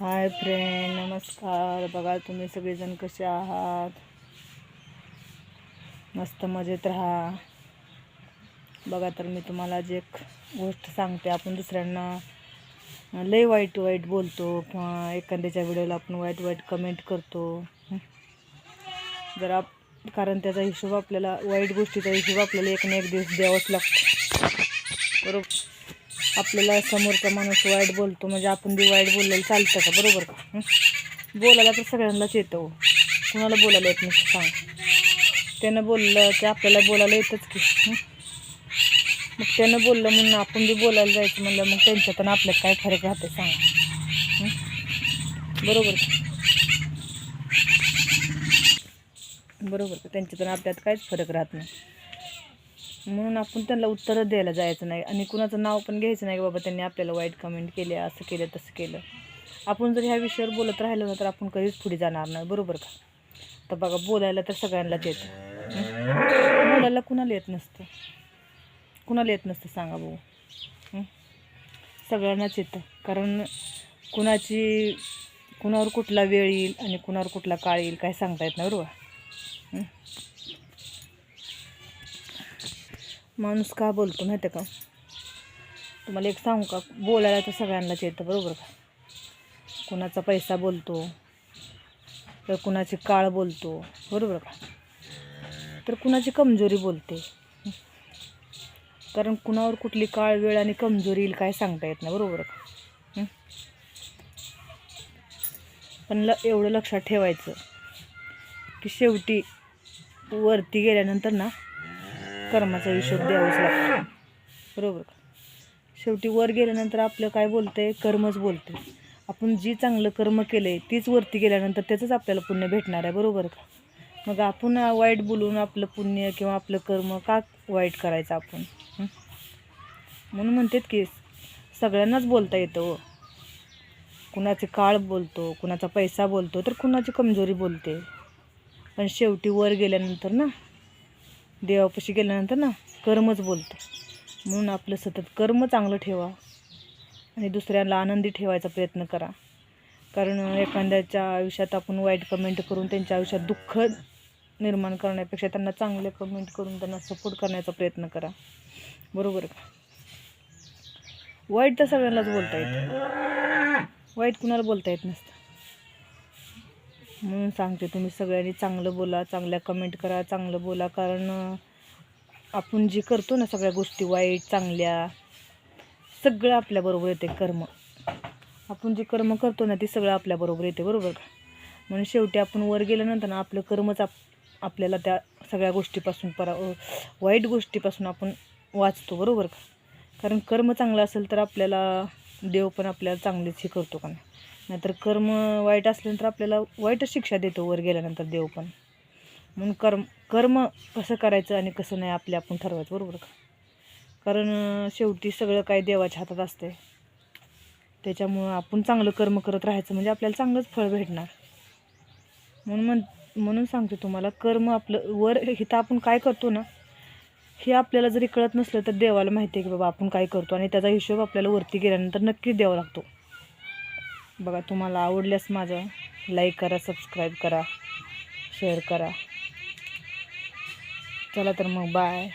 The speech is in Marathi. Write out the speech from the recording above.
हाय फ्रेंड नमस्कार. बघा तुम्ही सगळेजण कसे आहात? मस्त मजेत राहा. बघा तर मी तुम्हाला जे एक गोष्ट सांगते. आपण दुसऱ्यांना लय वाईट वाईट बोलतो किंवा एखाद्याच्या व्हिडिओला आपण वाईट वाईट कमेंट करतो. जरा जर आप कारण त्याचा हिशोब आपल्याला वाईट गोष्टीचा हिशोब आपल्याला एक ना एक दिवस द्यावाच लागतो. बरोबर? आपल्याला समोरचा माणूस वाईट बोलतो म्हणजे आपण बी वाईट बोललेलं चालतं का? बरोबर का? बोलायला तर सगळ्यांनाच येतं हो. कुणाला बोलायला येत नाही सांग. त्यानं बोललं की आपल्याला बोलायला येतच की मग त्यानं बोललं म्हणून आपण बी बोलायला जायचं म्हणलं मग त्यांच्यात आणि आपल्यात काय फरक राहते सांगा. बरोबर बरोबर का? त्यांच्यात आणि आपल्यात काहीच फरक राहत नाही. म्हणून आपण त्यांना उत्तरं द्यायला जायचं नाही. आणि कुणाचं नाव पण घ्यायचं नाही की बाबा त्यांनी आपल्याला वाईट कमेंट केले असं केलं तसं केलं. आपण जर ह्या विषयावर बोलत राहिलो ना तर आपण कधीच पुढे जाणार नाही. बरोबर का? तर बघा बोलायला तर सगळ्यांनाच येतं. बोलायला कुणाला येत नसतं? कुणाला येत नसतं सांगा भाऊ. सगळ्यांनाच येतं. कारण कुणाची कुणावर कुठला वेळ येईल आणि कुणावर कुठला काळ येईल काय सांगता येत नाही बरोबर हं? माणूस का बोलतो माहिती आहे का? तुम्हाला एक सांगू का? बोलायला तर सगळ्यांनाच येतं बरोबर का? कुणाचा पैसा बोलतो तर कुणाची काळ बोलतो बरोबर का? तर कुणाची कमजोरी बोलते? कारण कुणावर कुठली काळ वेळ आणि कमजोरी येईल काय सांगता येत नाही बरोबर का? पण ल एवढं लक्षात ठेवायचं की शेवटी वरती गेल्यानंतर ना कर्माचा हिशोब द्यावाच लागतो. बरोबर का? शेवटी वर गेल्यानंतर आपलं काय बोलतंय? कर्मच बोलते आपण जी चांगलं कर्म केलं आहे तीच वरती गेल्यानंतर त्याचंच आपल्याला पुण्य भेटणार आहे. बरोबर का? मग आपण वाईट बोलून आपलं पुण्य किंवा आपलं कर्म का वाईट करायचं आपण? म्हणून म्हणतात की सगळ्यांनाच बोलता येतं हो. कुणाचे काळ बोलतो कुणाचा पैसा बोलतो तर कुणाची कमजोरी बोलते. पण शेवटी वर गेल्यानंतर ना देवापाशी गेल्यानंतर ना कर्मच बोलतं. म्हणून आपलं सतत कर्म चांगलं ठेवा आणि दुसऱ्याला आनंदी ठेवायचा प्रयत्न करा. कारण एखाद्याच्या आयुष्यात आपण वाईट कमेंट करून त्यांच्या आयुष्यात दुःख निर्माण करण्यापेक्षा त्यांना चांगले कमेंट करून त्यांना सपोर्ट करण्याचा प्रयत्न करा. बरोबर का? वाईट तर सगळ्यांनाच बोलता येतं. वाईट कुणाला बोलता येत नसतं. म्हणून सांगते तुम्ही सगळ्यांनी चांगलं बोला चांगल्या कमेंट करा चांगलं बोला. कारण आपण जे करतो ना सगळ्या गोष्टी वाईट चांगल्या सगळं आपल्याबरोबर येते कर्म. आपण जे कर्म करतो ना ते सगळं आपल्याबरोबर येते बरोबर का? म्हणून शेवटी आपण वर गेल्यानंतर ना आपलं कर्मच आप आपल्याला त्या सगळ्या गोष्टीपासून परा वाईट गोष्टीपासून आपण वाचतो बरोबर का? कारण कर्म चांगलं असेल तर आपल्याला देव पण आपल्याला चांगलीच हे करतो का नाही? नाहीतर कर्म वाईट असल्यानंतर आपल्याला वाईटच शिक्षा देतो वर गेल्यानंतर देव पण. म्हणून कर्म कर्म कसं करायचं आणि कसं नाही आपले आपण ठरवायचं बरोबर का? कारण शेवटी सगळं काय देवाच्या हातात असते त्याच्यामुळं आपण चांगलं कर्म करत राहायचं म्हणजे आपल्याला चांगलंच फळ भेटणार. म्हणून म्हण म्हणून सांगते तुम्हाला कर्म आपलं वर हिथं आपण काय करतो ना हे आपल्याला जरी कळत नसलं तर देवाला माहिती आहे की बाबा आपण काय करतो आणि त्याचा हिशोब आपल्याला वरती गेल्यानंतर नक्कीच द्यावा लागतो. बघा तुम्हाला आवडल्यास माझं लाईक करा सबस्क्राईब करा शेअर करा. चला तर मग बाय